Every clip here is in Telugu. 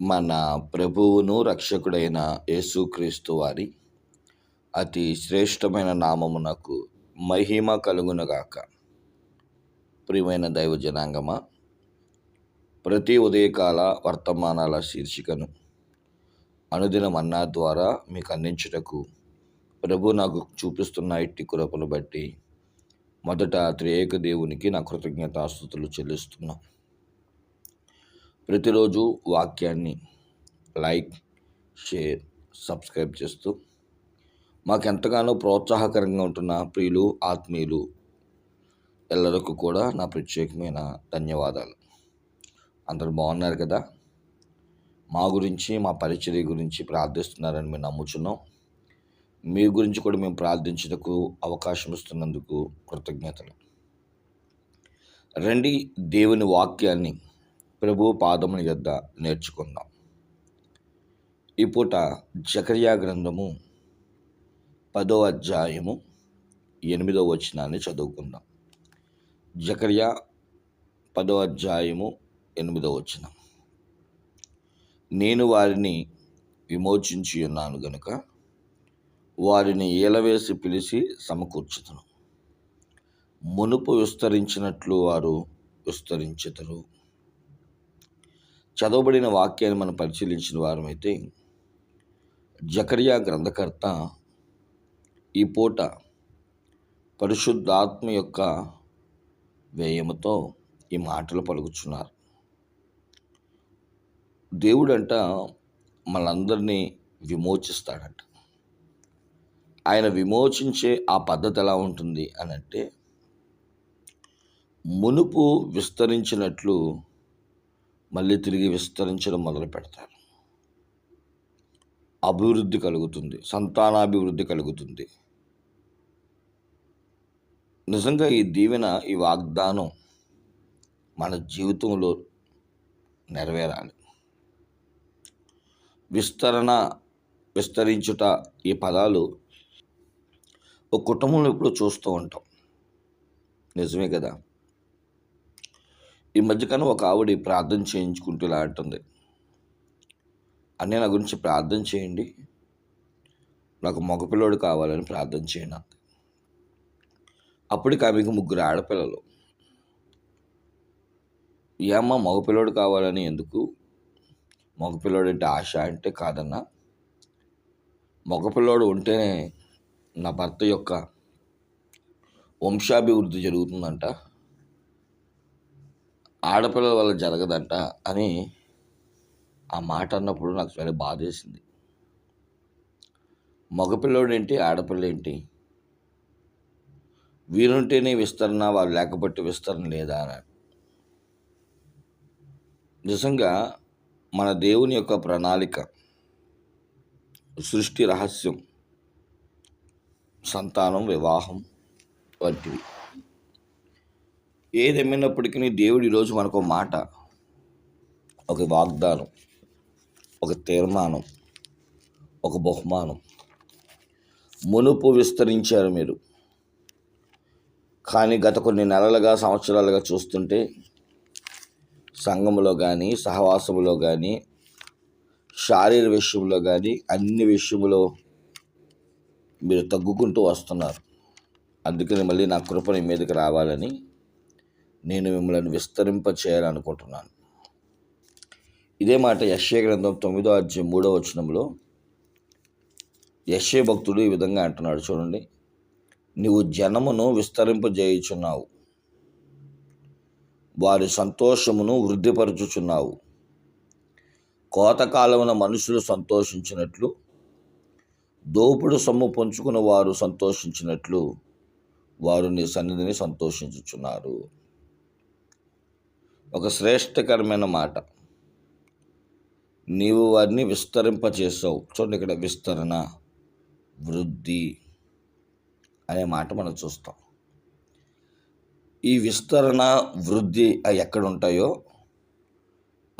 మన ప్రభువును రక్షకుడైన యేసుక్రీస్తు వారి అతి శ్రేష్టమైన నామమునకు మహిమ కలుగునగాక. ప్రియమైన దైవ జనాంగమా ప్రతి ఉదయకాల వర్తమానాల శీర్షికను అనుదినం అన్నా ద్వారా మీకు అందించుటకు ప్రభు నాకు చూపిస్తున్న ఇట్టి కృపను బట్టి మొదట త్రియేక దేవునికి నా కృతజ్ఞతాస్థుతులు చెల్లిస్తున్నాను ప్రతిరోజు వాక్యాన్ని లైక్ షేర్ సబ్స్క్రైబ్ చేస్తూ మాకు ఎంతగానో ప్రోత్సాహకరంగా ఉంటున్న ప్రియులు ఆత్మీయులు ఎల్లరికూ కూడా నా ప్రత్యేకమైన ధన్యవాదాలు. అందరు బాగున్నారు కదా? మా గురించి మా పరిచర్య గురించి ప్రార్థిస్తున్నారని మేము నమ్ముచున్నాం. మీ గురించి కూడా మేము ప్రార్థించటకు అవకాశం ఇస్తున్నందుకు కృతజ్ఞతలు. రండి దేవుని వాక్యాన్ని ప్రభు పాదముని యొద్ద నేర్చుకుందాం. ఈ పూట జకర్యా గ్రంథము పదో అధ్యాయము ఎనిమిదో వచనాన్ని చదువుకుందాం. జకర్యా పదో అధ్యాయము ఎనిమిదో వచనం. నేను వారిని విమోచించి ఉన్నాను గనుక వారిని ఏలవేసి పిలిచి సమకూర్చుతను మునుపు విస్తరించినట్లు వారు విస్తరించుతారు చదవబడిన వాక్యాన్ని మనం పరిశీలించిన వారమైతే జకరియా గ్రంథకర్త ఈ పూట పరిశుద్ధాత్మ యొక్క వ్యయముతో ఈ మాటలు పలుకుచున్నారు. దేవుడంట మనందరినీ విమోచిస్తాడంట. ఆయన విమోచించే ఆ పద్ధతి ఎలా ఉంటుంది అని అంటే మునుపు విస్తరించినట్లు మళ్ళీ తిరిగి విస్తరించడం మొదలు పెడతారు. అభివృద్ధి కలుగుతుంది. సంతానాభివృద్ధి కలుగుతుంది. నిజంగా ఈ దీవెన ఈ వాగ్దానం మన జీవితంలో నెరవేరాలి. విస్తరణ విస్తరించుట ఈ పదాలు ఒక కుటుంబంలో ఎప్పుడూ చూస్తూ ఉంటాం. నిజమే కదా? ఈ మధ్యకాలం ఒక ఆవిడ ప్రార్థన చేయించుకుంటూ ఇలా అంటుంది. అన్నీ నా గురించి ప్రార్థన చేయండి. నాకు మగపిల్లోడు కావాలని ప్రార్థన చేయండి అంది. అప్పటికి ఆమెకు ముగ్గురు ఆడపిల్లలు. ఏమ్మా మగపిల్లోడు కావాలని ఎందుకు? మగపిల్లోడు అంటే ఆశ అంటే కాదన్నా? మగపిల్లోడు ఉంటేనే నా భర్త యొక్క వంశాభివృద్ధి జరుగుతుందంట. ఆడపిల్లల వల్ల జరగదంట అని ఆ మాట అన్నప్పుడు నాకు చాలా బాధేసింది. మగపిల్లోడు ఏంటి ఆడపిల్ల ఏంటి వీరుంటేనే విస్తరణ వాళ్ళు లేకపోతే విస్తరణ లేదా అని. నిజంగా మన దేవుని యొక్క ప్రణాళిక సృష్టి రహస్యం సంతానం వివాహం వంటివి. ఏదేమైనప్పటికీ దేవుడు ఈరోజు మనకు మాట ఒక వాగ్దానం ఒక తీర్మానం ఒక బహుమానం. మునుపు విస్తరించారు మీరు. కానీ గత కొన్ని నెలలుగా సంవత్సరాలుగా చూస్తుంటే సంఘంలో కానీ సహవాసంలో కానీ శారీర విషయంలో కానీ అన్ని విషయంలో మీరు తగ్గుకుంటూ వస్తున్నారు. అందుకని మళ్ళీ నా కృప మీదకి రావాలని నేను మిమ్మల్ని విస్తరింప చేయాలనుకుంటున్నాను ఇదే మాట యశ్య గ్రంథం తొమ్మిదో అధ్యాయం మూడో వచనంలో యశ్య భక్తుడు ఈ విధంగా అంటున్నాడు. చూడండి నీవు జనమును విస్తరింపజేయుచున్నావు వారి సంతోషమును వృద్ధిపరచుచున్నావు. కోతకాలమున మనుషులు సంతోషించినట్లు దోపుడు సొమ్ము పంచుకున్న వారు సంతోషించినట్లు వారు నీ సన్నిధిని సంతోషించుచున్నారు. ఒక శ్రేష్టకరమైన మాట. నీవు వారిని విస్తరింపచేసావు. చూడండి ఇక్కడ విస్తరణ వృద్ధి అనే మాట మనం చూస్తాం. ఈ విస్తరణ వృద్ధి ఎక్కడ ఉంటాయో?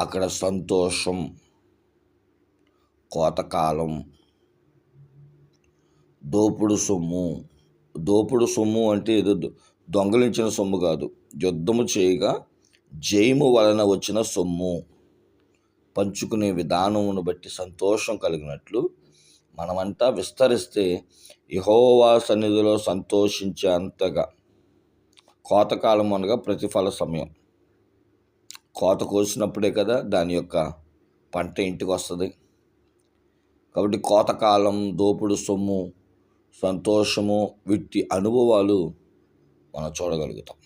అక్కడ సంతోషం కోతకాలం దోపుడు సొమ్ము. దోపుడు సొమ్ము అంటే ఏదో దొంగలించిన సొమ్ము కాదు. యుద్ధము చేయగా జయము వలన వచ్చిన సొమ్ము పంచుకునే విధానమును బట్టి సంతోషం కలిగినట్లు మనమంతా విస్తరిస్తే యహోవా సన్నిధిలో సంతోషించే అంతగా కోతకాలం అనగా ప్రతిఫల సమయం. కోత కోసినప్పుడే కదా దాని యొక్క పంట ఇంటికి వస్తుంది. కాబట్టి కోతకాలం దోపుడు సొమ్ము సంతోషము వీటి అనుభవాలు మనం చూడగలుగుతాం.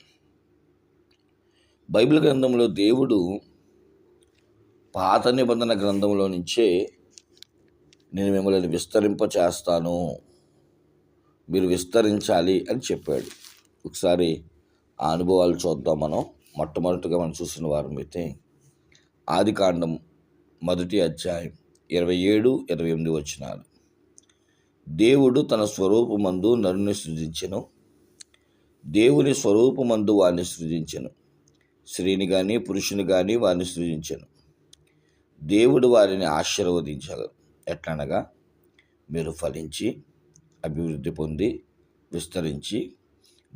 బైబిల్ గ్రంథంలో దేవుడు పాత నిబంధన గ్రంథంలో నుంచే నేను మిమ్మల్ని విస్తరింప చేస్తాను మీరు విస్తరించాలి అని చెప్పాడు. ఒకసారి ఆ అనుభవాలు చూద్దాం మనం. మొట్టమొదటిగా మనం చూసిన వారం అయితే ఆది కాండం మొదటి అధ్యాయం ఇరవై ఏడు ఇరవై ఎనిమిది వచ్చినారు దేవుడు తన స్వరూపమందు నరుని సృజించెను. దేవుని స్వరూపమందు వారిని సృజించను. స్త్రీని కానీ పురుషుని కానీ వారిని సృజించను. దేవుడు వారిని ఆశీర్వదించారు ఎట్లనగా మీరు ఫలించి అభివృద్ధి పొంది విస్తరించి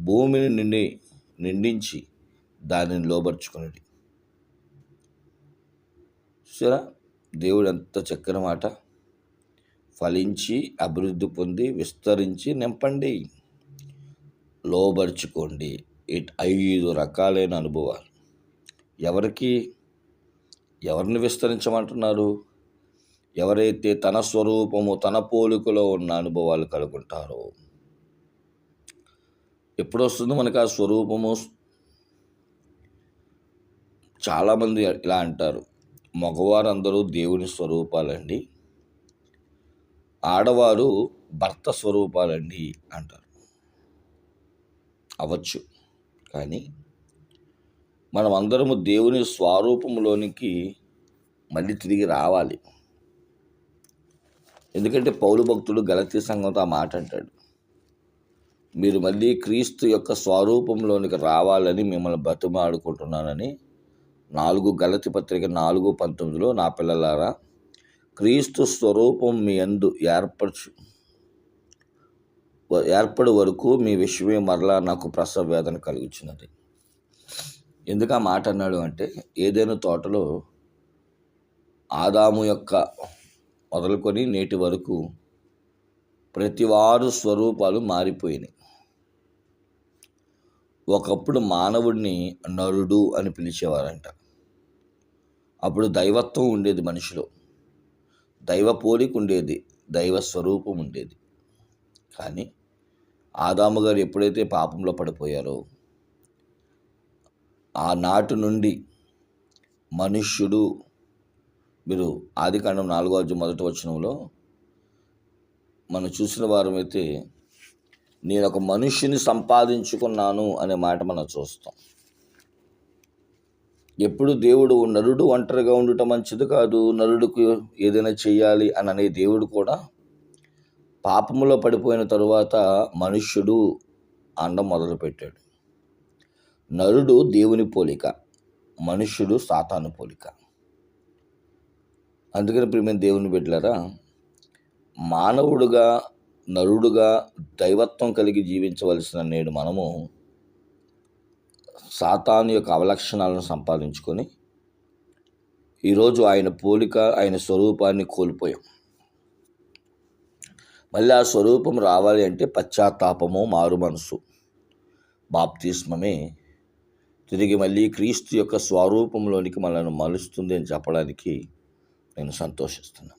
భూమిని నిండి నిండించి దానిని లోబర్చుకునేది చూసారా? దేవుడు ఎంత చక్కని మాట. ఫలించి అభివృద్ధి పొంది విస్తరించి నింపండి. లోబరుచుకోండి. ఇట్ ఐదు రకాలైన అనుభవాలు. ఎవరికి ఎవరిని విస్తరించమంటున్నారు? ఎవరైతే తన స్వరూపము తన పోలికలో ఉన్న అనుభవాలు కలుగుంటారో? ఎప్పుడు వస్తుందో మనకు ఆ స్వరూపము? చాలామంది ఇలా అంటారు. మగవారు అందరూ దేవుని స్వరూపాలండి. ఆడవారు భర్త స్వరూపాలండి అంటారు. అవచ్చు కానీ మనం అందరము దేవుని స్వరూపంలోనికి మళ్ళీ తిరిగి రావాలి. ఎందుకంటే పౌరు భక్తుడు గలతీ సంఘంతో ఆ మాట అంటాడు. మీరు మళ్ళీ క్రీస్తు యొక్క స్వరూపంలోనికి రావాలని మిమ్మల్ని బతిమాడుకుంటున్నానని నాలుగు గలతి పత్రిక నాలుగు పంతొమ్మిదిలో నా పిల్లలారా క్రీస్తు స్వరూపం మీ అందు ఏర్పరచు ఏర్పడి వరకు మీ విషయమే మరలా నాకు ప్రసవ వేదన కలుగుచున్నది. ఎందుకు ఆ మాట అన్నాడు అంటే ఏదైనా తోటలో ఆదాము యొక్క మొదలుకొని నేటి వరకు ప్రతివారు స్వరూపాలు మారిపోయినాయి. ఒకప్పుడు మానవుడిని నరుడు అని పిలిచేవారంట. అప్పుడు దైవత్వం ఉండేది మనిషిలో. దైవ పోలిక ఉండేది దైవ స్వరూపం ఉండేది. కానీ ఆదాము గారు ఎప్పుడైతే పాపంలో పడిపోయారో ఆనాటి నుండి మనుష్యుడు మీరు ఆదికాండం నాలుగో అధ్యాయం మొదటి వచనంలో మనం చూసిన వారమైతే నేను ఒక మనుష్యుని సంపాదించుకున్నాను అనే మాట మనం చూస్తాం. ఎప్పుడు దేవుడు నరుడు ఒంటరిగా ఉండటం మంచిది కాదు నరుడుకు ఏదైనా చేయాలి అని అనే దేవుడు కూడా పాపములో పడిపోయిన తరువాత మనుష్యుడు అండం మొదలుపెట్టాడు. నరుడు దేవుని పోలిక మనుష్యుడు సాతాను పోలిక. అందుకని ప్రియమైన దేవుని బిడ్డలరా మానవుడుగా నరుడుగా దైవత్వం కలిగి జీవించవలసిన నేడు మనము సాతాను యొక్క అవలక్షణాలను సంపాదించుకొని ఈరోజు ఆయన పోలిక ఆయన స్వరూపాన్ని కోల్పోయాం. మళ్ళీ ఆ స్వరూపం రావాలి అంటే పశ్చాత్తాపము మారు మనసు బాప్తిస్మమే తిరిగి మళ్ళీ క్రీస్తు యొక్క స్వరూపంలోనికి మనల్ని మలుస్తుంది అని చెప్పడానికి నేను సంతోషిస్తున్నాను.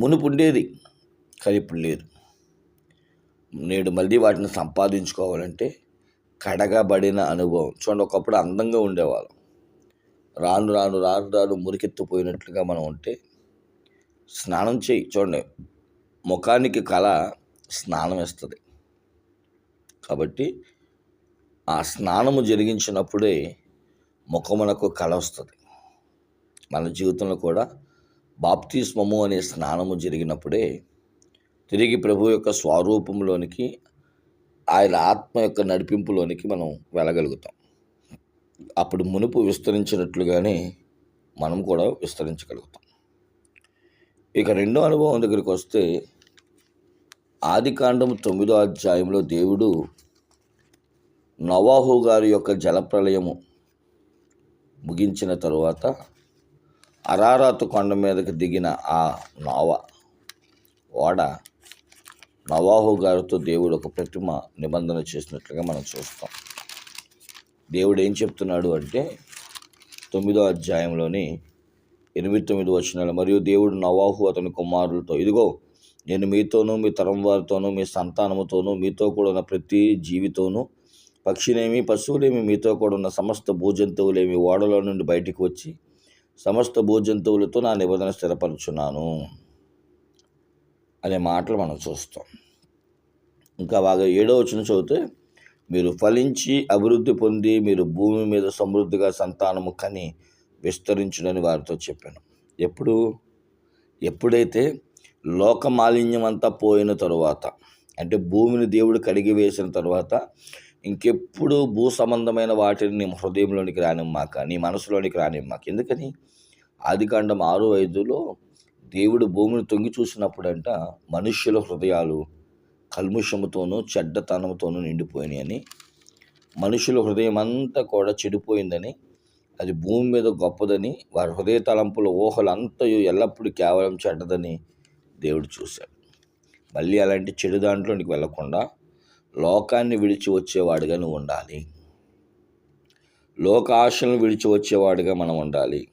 మునుపు ఉండేది కానీ ఇప్పుడు లేదు. నేడు మళ్ళీ వాటిని సంపాదించుకోవాలంటే కడగబడిన అనుభవం. చూడండి ఒకప్పుడు అందంగా ఉండేవాళ్ళం. రాను రాను రాను రాను మురికెత్తిపోయినట్లుగా మనం ఉంటే స్నానం చేయి. చూడండి ముఖానికి కళ స్నానం ఇస్తుంది కాబట్టి ఆ స్నానము జరిగించినప్పుడే ముఖమునకు కళ వస్తుంది. మన జీవితంలో కూడా బాప్తిస్మము అనే స్నానము జరిగినప్పుడే తిరిగి ప్రభు యొక్క స్వరూపంలోనికి ఆయన ఆత్మ యొక్క నడిపింపులోనికి మనం వెళ్ళగలుగుతాం. అప్పుడు మునుపు విస్తరించినట్లుగానే మనం కూడా విస్తరించగలుగుతాం. ఇక రెండో అనుభవం దగ్గరికి వస్తే ఆది కాండం తొమ్మిదో అధ్యాయంలో దేవుడు నవాహు గారి యొక్క జలప్రలయము ముగించిన తరువాత అరారాతు కొండ మీదకు దిగిన ఆ నావ ఓడ నవాహు గారితో దేవుడు ఒక ప్రతిమ నిబంధన చేసినట్లుగా మనం చూస్తాం. దేవుడు ఏం చెప్తున్నాడు అంటే తొమ్మిదో అధ్యాయంలోని ఎనిమిది తొమ్మిది వచనాలు మరియు దేవుడు నవాహు అతని కుమారులతో ఇదిగో నేను మీతోనూ మీ తరం వారితోనూ మీ సంతానముతోనూ మీతో కూడా ఉన్న ప్రతి జీవితోనూ పక్షినేమి పశువులేమి మీతో కూడా ఉన్న సమస్త భూజంతువులేమి ఓడలో నుండి బయటికి వచ్చి సమస్త భూజంతువులతో నా నిబంధన స్థిరపరుచున్నాను అనే మాటలు మనం చూస్తాం. ఇంకా బాగా ఏడో వచ్చిన చదివితే మీరు ఫలించి అభివృద్ధి పొంది మీరు భూమి మీద సమృద్ధిగా సంతానము కని విస్తరించునని వారితో చెప్పాను. ఎప్పుడు? ఎప్పుడైతే లోక మాలిన్యం అంతా పోయిన తరువాత అంటే భూమిని దేవుడు కడిగి వేసిన తర్వాత ఇంకెప్పుడు భూ సంబంధమైన వాటిని నీ హృదయంలోనికి రానిమ్మాక నీ మనసులోనికి రానిమ్మాక. ఎందుకని? ఆదికాండం ఆరు ఐదులో దేవుడు భూమిని తొంగి చూసినప్పుడంట మనుష్యుల హృదయాలు కల్ముషముతోనూ చెడ్డతనంతోనూ నిండిపోయినాయని మనుషుల హృదయం అంతా కూడా చెడిపోయిందని అది భూమి మీద గొప్పదని వారి హృదయ తలంపుల ఊహలు అంతయు ఎల్లప్పుడూ కేవలం చెడ్డదని దేవుడు చూశాడు. మళ్ళీ అలాంటి చెడు దాంట్లోనికి వెళ్ళకుండా లోకాన్ని విడిచి వచ్చేవాడిగా నువ్వు ఉండాలి. లోకాశలను విడిచి వచ్చేవాడిగా మనం ఉండాలి.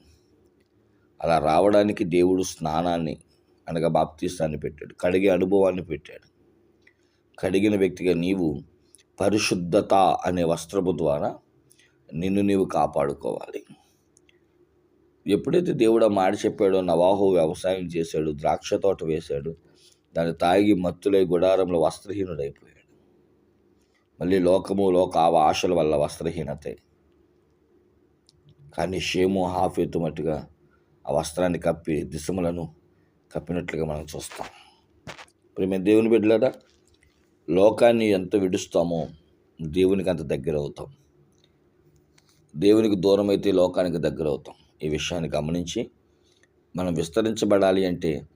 అలా రావడానికి దేవుడు స్నానాన్ని అనగా బాప్తీస్తాన్ని పెట్టాడు. కడిగే అనుభవాన్ని పెట్టాడు. కడిగిన వ్యక్తిగా నీవు పరిశుద్ధత అనే వస్త్రము ద్వారా నిన్ను నీవు కాపాడుకోవాలి. ఎప్పుడైతే దేవుడు ఆ మాట చెప్పాడో నవాహో వ్యవసాయం చేశాడు ద్రాక్ష తోట వేశాడు దాన్ని తాగి మత్తులై గుడారంలో వస్త్రహీనుడైపోయాడు. మళ్ళీ లోకము లోక ఆశల వల్ల వస్త్రహీనతే. కానీ షేము హాఫ్ మట్టుగా ఆ వస్త్రాన్ని కప్పి దిశములను కప్పినట్లుగా మనం చూస్తాం. ఇప్పుడు మేము దేవుని బిడ్డలట లోకాన్ని ఎంత విడుస్తామో దేవునికి అంత దగ్గర అవుతాం దేవునికి దూరం అయితే లోకానికి దగ్గర అవుతాం ఈ విషయాన్ని గమనించి మనం విస్తరించబడాలి అంటే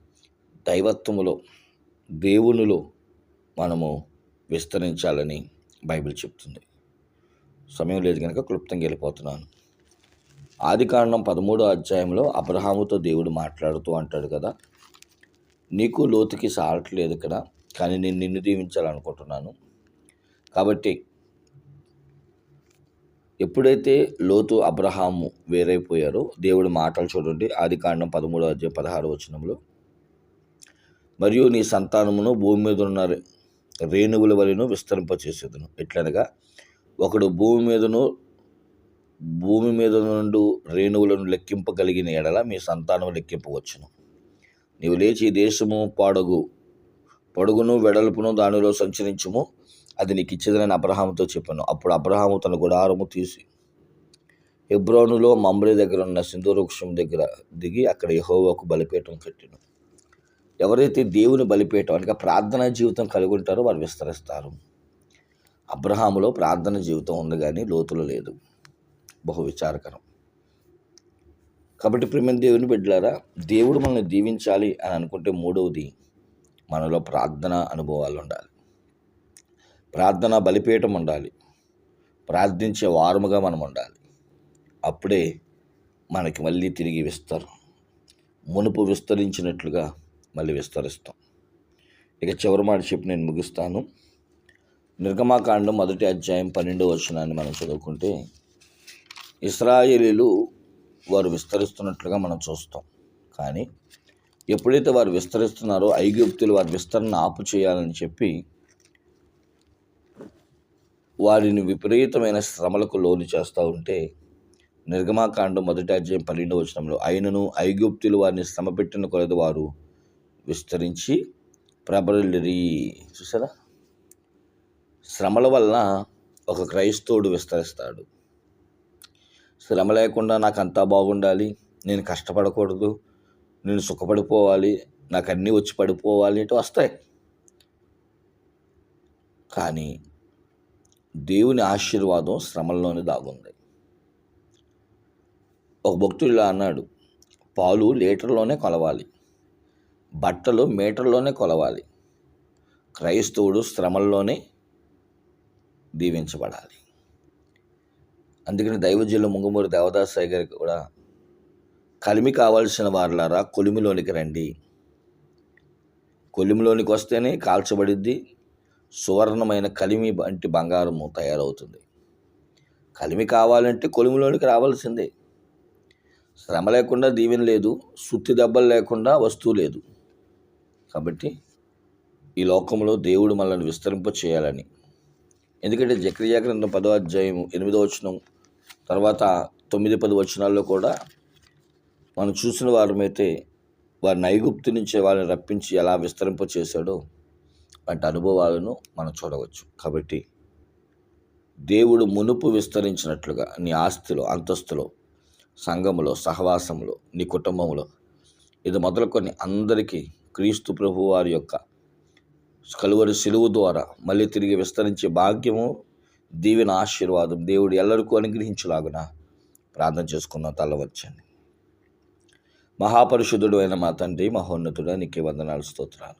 దైవత్వములో దేవునిలో మనము విస్తరించాలని బైబిల్ చెప్తుంది. సమయం లేదు కనుక క్లుప్తంగా వెళ్ళిపోతున్నాను. ఆది కారణం పదమూడో అధ్యాయంలో అబ్రహాముతో దేవుడు మాట్లాడుతూ అంటాడు కదా నీకు లోతుకి సాలట్లేదు ఇక్కడ కానీ నేను నిన్ను దీవించాలనుకుంటున్నాను. కాబట్టి ఎప్పుడైతే లోతు అబ్రహాము వేరైపోయారో దేవుడు మాటలు చూడండి. ఆది కాండం పదమూడో అధ్యాయం పదహారు వచనంలో మరియు నీ సంతానమును భూమి మీద ఉన్న రేణువుల వలెను విస్తరింపచేసేదను. ఎట్లనగా ఒకడు భూమి మీదను భూమి మీద నుండి రేణువులను లెక్కింపగలిగిన ఎడల మీ సంతానం లెక్కింపవచ్చును. నీవు లేచి దేశము పాడగు పొడుగును వెడల్పును దానిలో సంచరించుము. అది నీకు ఇచ్చేదని అబ్రహాముతో చెప్పాను. అప్పుడు అబ్రహాము తన గుడారము తీసి హెబ్రోనులో మమ్రే దగ్గర ఉన్న సింధూర వృక్షం దగ్గర దిగి అక్కడ యహోవాకు బలిపీఠం కట్టాను. ఎవరైతే దేవుని బలిపీఠం అనగా ప్రార్థనా జీవితం కలిగి ఉంటారో వారు విస్తరిస్తారు. అబ్రహాములో ప్రార్థన జీవితం ఉంది కానీ లోతులు లేదు. బహు విచారకరం. కాబట్టి ప్రేమ దేవుని బిడ్డలారా దేవుడు మనల్ని దీవించాలి అని అనుకుంటే మూడవది మనలో ప్రార్థన అనుభవాలు ఉండాలి. ప్రార్థన బలిపీఠం ఉండాలి. ప్రార్థించే వారముగా మనం ఉండాలి. అప్పుడే మనకి మళ్ళీ తిరిగి విస్తారు. మునుపు విస్తరించినట్లుగా మళ్ళీ విస్తరిస్తాం. ఇక చివరి మాట చెప్పి నేను ముగిస్తాను. నిర్గమాకాండం మొదటి అధ్యాయం పన్నెండవ వచనాన్ని మనం చదువుకుంటే ఇస్రాయేలీలు వారు విస్తరిస్తున్నట్లుగా మనం చూస్తాం. కానీ ఎప్పుడైతే వారు విస్తరిస్తున్నారో ఐగుప్తులు వారి విస్తరణ ఆపు చేయాలని చెప్పి వారిని విపరీతమైన శ్రమలకు లోను చేస్తూ ఉంటే నిర్గమాకాండం మొదటి అధ్యాయం పన్నెండవ వచనంలో అయినను ఐగుప్తులు వారిని శ్రమ పెట్టిన కొలది వారు విస్తరించి ప్రబలి చూసారా శ్రమల వల్ల ఒక క్రైస్తవుడు విస్తరిస్తాడు. శ్రమ లేకుండా నాకు అంతా బాగుండాలి నేను కష్టపడకూడదు నేను సుఖపడిపోవాలి నాకు అన్నీ వచ్చి పడిపోవాలి అంటే వస్తాయి. కానీ దేవుని ఆశీర్వాదం శ్రమల్లోనే దాగుంది. ఒక భక్తుడు ఇలా అన్నాడు పాలు లీటర్లోనే కొలవాలి బట్టలు మీటర్లోనే కొలవాలి. క్రైస్తవుడు శ్రమల్లోనే దీవించబడాలి. అందుకని దైవజీలు ముంగుమూరి దేవదాసాయి గారికి కూడా కలిమి కావాల్సిన వారులారా కొలిమిలోనికి రండి. కొలిమిలోనికి వస్తేనే కాల్చబడిద్ది సువర్ణమైన కలిమి వంటి బంగారము తయారవుతుంది. కలిమి కావాలంటే కొలిమిలోనికి రావాల్సిందే. శ్రమ లేకుండా దీవెన లేదు సుత్తి దెబ్బలు లేకుండా వస్తువు లేదు. కాబట్టి ఈ లోకంలో దేవుడు మనల్ని విస్తరింప చేయాలని. ఎందుకంటే జక్రియా గ్రంథం పదో అధ్యాయం ఎనిమిదో వచనం తర్వాత తొమ్మిది పది వచనాల్లో కూడా మనం చూసిన వారమైతే వారి నైగుప్తి నుంచి వాళ్ళని రప్పించి ఎలా విస్తరింప చేశాడో వంటి అనుభవాలను మనం చూడవచ్చు. కాబట్టి దేవుడు మునుపు విస్తరించినట్లుగా నీ ఆస్తిలో అంతస్తులో సంఘములో సహవాసంలో నీ కుటుంబంలో ఇది మొదలుకొని అందరికీ క్రీస్తు ప్రభు వారి యొక్క కలువరి సెలువు ద్వారా మళ్ళీ తిరిగి విస్తరించే భాగ్యము దీవెన ఆశీర్వాదం దేవుడు ఎల్లరికూ అనుగ్రహించలాగున ప్రార్థన చేసుకున్న తల్లవచ్చండి మహాపరిశుద్ధుడు అయిన మా తండ్రి మహోన్నతుడా నీకే వందనాలు స్తోత్రాలు.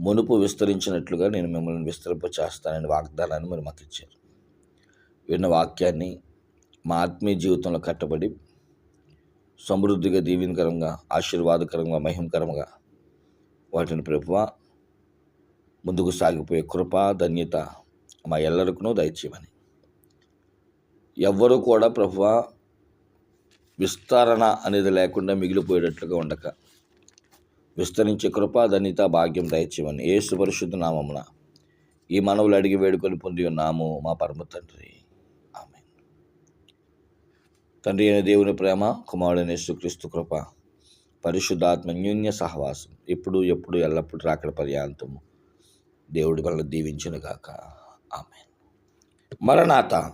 మునుపు విస్తరించినట్లుగా నేను మిమ్మల్ని విస్తరింప చేస్తానని వాగ్దానాన్ని మీరు మాకు ఇచ్చారు. విన్న వాక్యాన్ని మా ఆత్మీయ జీవితంలో కట్టబడి సమృద్ధిగా దీవెనకరంగా ఆశీర్వాదకరంగా మహిమకరంగా వాటిని ప్రభువ ముందుకు సాగిపోయే కృప ధన్యత మా ఎల్లరికనూ దయచేయమని. ఎవ్వరూ కూడా ప్రభువ విస్తరణ అనేది లేకుండా మిగిలిపోయేటట్లుగా ఉండక. విస్తరించే కృప ధన్యత భాగ్యం దయచేయమని ఏ సుపరిశుద్ధ నామమున ఈ మనవులు అడిగి వేడుకొని పొంది ఉన్నాము మా పరమ తండ్రి. ఆమె తండ్రి అయిన దేవుని ప్రేమ కుమారుడైన యేసుక్రీస్తు కృప పరిశుద్ధాత్మ న్యూన్య సహవాసం. ఇప్పుడు ఎప్పుడు ఎల్లప్పుడు రాకడ పర్యాంతము. దేవుడి వల్ల దీవించిన గాక ఆమె మరణాత